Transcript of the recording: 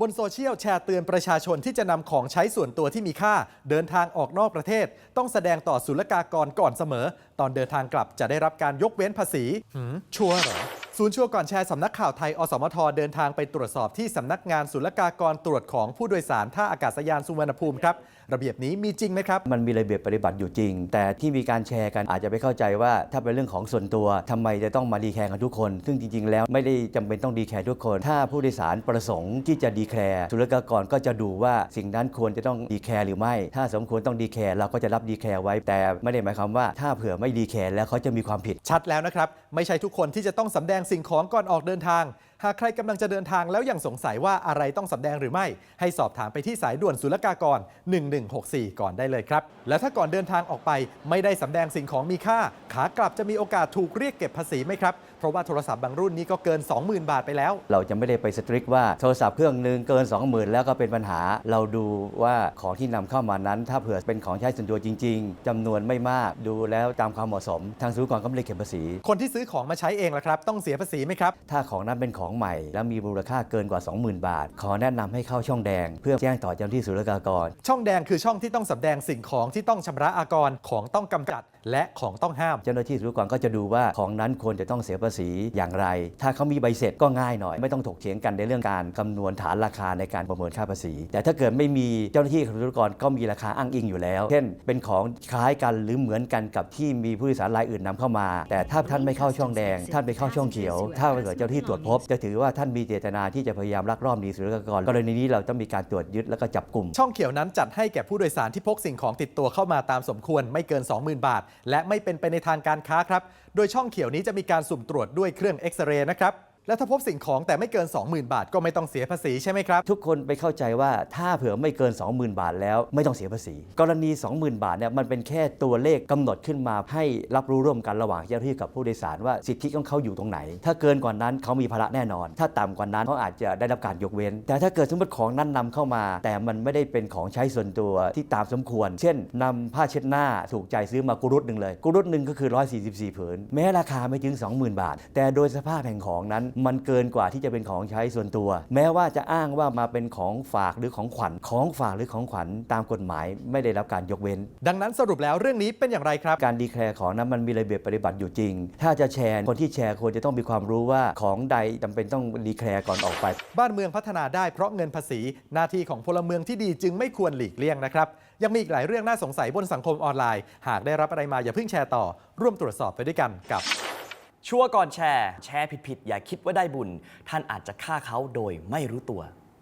บนโซเชียลแชร์เตือนประชาชนที่จะนำของใช้ส่วนตัวที่มีค่า เดินทางออกนอกประเทศ ต้องแสดงต่อศุลกากรก่อนเสมอ ตอนเดินทางกลับจะได้รับการยกเว้นภาษีหืมชัวร์เหรอ ศูนย์ชัวร์ก่อนแชร์สำนักข่าวไทย อสมท เดินทางไปตรวจสอบที่สำนักงานศุลกากรตรวจของผู้โดยสารท่าอากาศยานสุวรรณภูมิครับระเบียบนี้มีจริงไหมครับ มันมีระเบียบปฏิบัติอยู่จริง แต่ที่มีการแชร์กันอาจจะไปเข้าใจว่าถ้าเป็นเรื่องของส่วนตัวทำไมจะต้องมาดีแคร์กันทุกคน ซึ่งจริง ๆ แล้วไม่ได้จำเป็นต้องดีแคร์ทุกคน ถ้าผู้โดยสารประสงค์ที่จะดีแคร์ศุลกากรก็จะดูว่าสิ่งนั้นควรจะต้องดีแคร์หรือไม่ ถ้าสมควรต้องดีแคร์เราก็จะรับดีแคร์ไว้แต่ไม่ได้หมายความว่าถ้าเผื่อไม่ดีแคร์แล้วเขาจะมีความผิดชัดแล้วนะครับไม่ใช่ทุกคนที่จะต้องสำแดงสิ่งของก่อนออกเดินทาง หากใครกำลังจะเดินทางแล้วยังสงสัยว่าอะไรต้องสำแดงหรือไม่ ให้สอบถามไปที่สายด่วนศุลกากร 1164 ก่อนได้เลยครับ และถ้าก่อนเดินทางออกไป ไม่ได้สำแดงสิ่งของมีค่า ขากลับจะมีโอกาสถูกเรียกเก็บภาษีไหมครับ เพราะว่าโทรศัพท์บางรุ่นนี้ก็เกิน 20,000 บาทไปแล้ว เราจะไม่ได้ไปสตริกว่าโทรศัพท์เครื่องหนึ่งเกิน 20,000 แล้วก็เป็นปัญหา เราดูว่าของที่นำเข้ามานั้น ถ้าเผื่อเป็นของใช้ส่วนตัวจริง ๆจำนวนไม่มากดูแล้วตามความเหมาะสม ทางศูนย์กรก็ไม่ได้เก็บภาษี คนที่ซื้อของมาใช้เองล่ะครับ ต้องเสียภาษีไหมครับ ถ้าของนั้นเป็นของใหม่ และมีมูลค่าเกินกว่า 20,000 บาท ขอแนะนำให้เข้าช่องแดง เพื่อแจ้งต่อเจ้าหน้าที่ศุลกากร ช่องแดงคือช่องที่ต้องสำแดงสิ่งของที่ต้องชำระอากรของต้องกำจัด และของต้องห้าม เจ้าหน้าที่ศุลกากรก็จะดูว่าของนั้นควรจะต้องเสียภาษีอย่างไร ถ้าเขามีใบเสร็จก็ง่ายหน่อย ไม่ต้องถกเถียงกันในเรื่องการคำนวณฐานราคาในการประเมินค่าภาษี แต่ถ้าเกิดไม่มีเจ้าหน้าที่ศุลกากรก็มีราคาอ้างอิงอยู่แล้ว เช่น เป็นของคล้ายกันหรือเหมือนกันกับที่มีผู้โดยสารรายอื่นนำเข้ามา แต่ถ้าท่านไม่เข้าช่องแดง ท่านไปเข้าช่องเขียวถ้าเกิดเจ้าหน้าที่ตรวจพบ จะถือว่าท่านมีเจตนาที่จะพยายามลักลอบหนีศุลกากรกรณีนี้เราต้องมีการตรวจยึดแล้วก็จับกลุ่ม ช่องเขียวนั้นจัดให้แก่ผู้โดยสารที่พกสิ่งของติดตัวเข้ามาตามสมควรไม่เกิน 20,000 บาท และไม่เป็นไปในทางการค้าครับ โดยช่องเขียวนี้จะมีการสุ่มตรวจด้วยเครื่องเอ็กซเรย์นะครับ และถ้าพบสิ่งของแต่ไม่เกิน 20,000 บาท ก็ไม่ต้องเสียภาษีใช่ไหมครับ ทุกคนไปเข้าใจว่าถ้าเผื่อไม่เกิน 20,000 บาทแล้วไม่ต้องเสียภาษี กรณี 20,000 บาทเนี่ยมันเป็นแค่ตัวเลขกำหนดขึ้นมา ให้รับรู้ร่วมกันระหว่างเจ้าหน้าที่กับผู้โดยสารว่าสิทธิของเขาอยู่ตรงไหน ถ้าเกินกว่านั้นเขามีภาระแน่นอน ถ้าต่ำกว่านั้นเขาอาจจะได้รับการยกเว้น แต่ถ้าเกิดสมมติของนั้นนำเข้ามา แต่มันไม่ได้เป็นของใช้ส่วนตัวที่ตามสมควร เช่นนำผ้าเช็ดหน้าถูกใจซื้อมากุรุตหนึ่งเลยกุรุตหนึ่งก็คือ 144ผืนแม้ราคาไม่ถึง 20,000 บาท แต่โดยสภาพแห่งของนั้นมันเกินกว่าที่จะเป็นของใช้ส่วนตัว แม้ว่าจะอ้างว่ามาเป็นของฝากหรือของขวัญของฝากหรือของขวัญตามกฎหมายไม่ได้รับการยกเว้น ดังนั้นสรุปแล้วเรื่องนี้เป็นอย่างไรครับ การดีแคลร์ของนั้นมันมีระเบียบปฏิบัติอยู่จริง ถ้าจะแชร์คนที่แชร์ควรจะต้องมีความรู้ว่าของใดจำเป็นต้องดีแคลร์ก่อนออกไป บ้านเมืองพัฒนาได้เพราะเงินภาษี หน้าที่ของพลเมืองที่ดีจึงไม่ควรหลีกเลี่ยงนะครับยังมีอีกหลายเรื่องน่าสงสัยบนสังคมออนไลน์ หากได้รับอะไรมาอย่าเพิ่งแชร์ต่อ ร่วมตรวจสอบไปด้วยกันกับ ชัวร์ก่อนแชร์ แชร์ผิดๆ อย่าคิดว่าได้บุญ ท่านอาจจะฆ่าเขาโดยไม่รู้ตัว